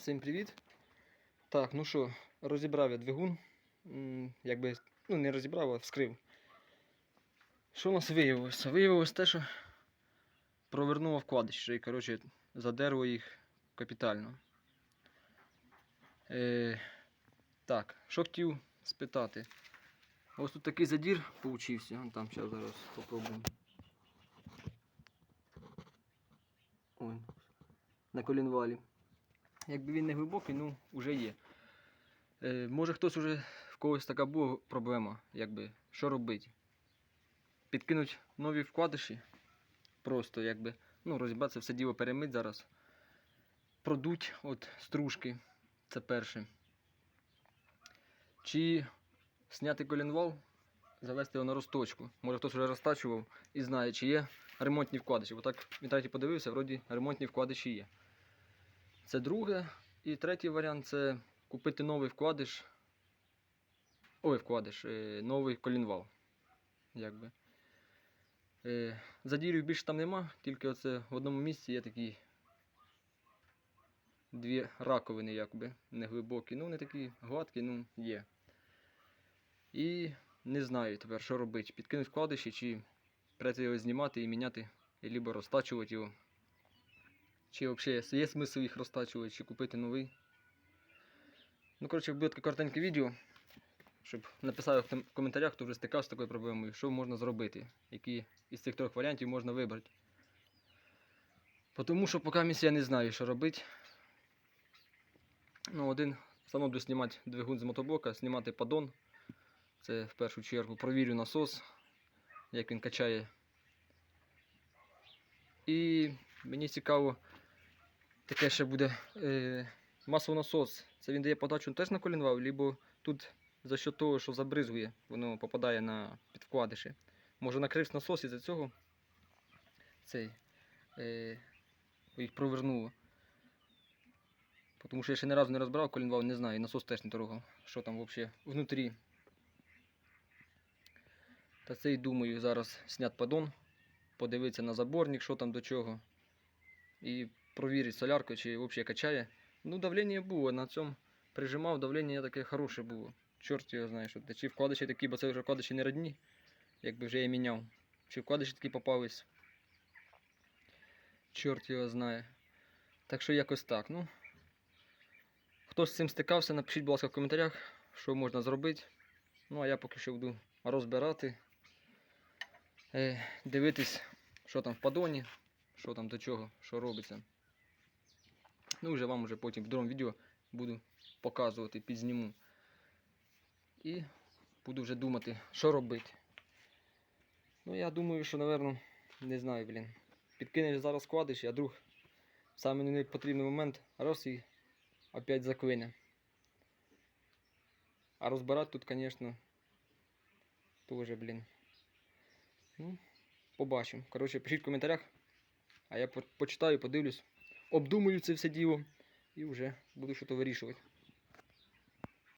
Всім привіт. Так, ну що, розібрав я двигун. Якби, ну не розібрав, а вскрив. Що у нас виявилося? Виявилося те, що провернуло вкладище і, коротше, задерло їх капітально. Е, так, що хотів спитати. Ось тут такий задір получився. Вон Там зараз зараз попробуємо. Ой, на колінвалі. Якби він не глибокий, ну, вже є. Е, може хтось уже в когось така була проблема, якби, що робити? Підкинуть нові вкладиші, просто якби, ну, розібратися, все діло перемить зараз. Продуть от стружки, це перше. Чи зняти колінвал, завести його на розточку. Може хтось вже розтачував і знає, чи є ремонтні вкладиші. Бо так в інтернеті подивився, вроді ремонтні вкладиші є. Це друге. І третій варіант це купити новий вкладиш. Ой, вкладиш, е, новий колінвал. Якби. Е, задірів більше там нема, тільки оце в одному місці є такі дві раковини, якби, неглибокі. Ну, не такі гладкі, ну, є. І не знаю тепер, що робити. Підкинуть вкладиші, чи прийти його знімати і міняти, або розтачувати його. Чи взагалі є смисл їх розтачувати, чи купити новий. Ну, коротше, буде таке коротеньке відео, щоб написали в коментарях, хто вже стикався з такою проблемою, що можна зробити, які із цих трьох варіантів можна вибрати. Тому що поки я не знаю, що робити. Ну, один саме буду знімати двигун з мотоблока, знімати падон. Це в першу чергу провірю насос, як він качає. І мені цікаво, таке ще буде е, маслонасос. Це він дає подачу теж на колінвал, або тут за що того, що забризує, воно попадає на підвкладиші. Може накрився насос і за цього цей, е, їх провернуло. Тому що я ще ні разу не розбирав колінвал, не знаю, і насос теж не трогав, що там взагалі внутрі. Та це і думаю зараз зняти падон, подивитися на заборник, що там до чого. І провірити солярку, чи взагалі качає. Ну, давлення було, на цьому прижимав, давлення таке хороше було. Чорт його знає, що. Чи вкладиші такі, бо це вже вкладиші не родні, якби вже я міняв. Чи вкладиші такі попались. Чорт його знає. Так що якось так. Ну, хто з цим стикався, напишіть, будь ласка, в коментарях, що можна зробити. Ну, а я поки що буду розбирати, е, дивитись, що там в падоні, що там до чого, що робиться. Ну, вже вам вже потім в другому відео буду показувати, підзніму. І буду вже думати, що робити. Ну, я думаю, що, напевно, не знаю, блін. Підкинеш зараз складиш, а друг в самий непотрібний момент раз і опять заклине. А розбирати тут, звісно, теж, блін. Ну, побачимо. Коротше, пишіть в коментарях, а я почитаю, подивлюсь, обдумаю це все діло і вже буду щось вирішувати.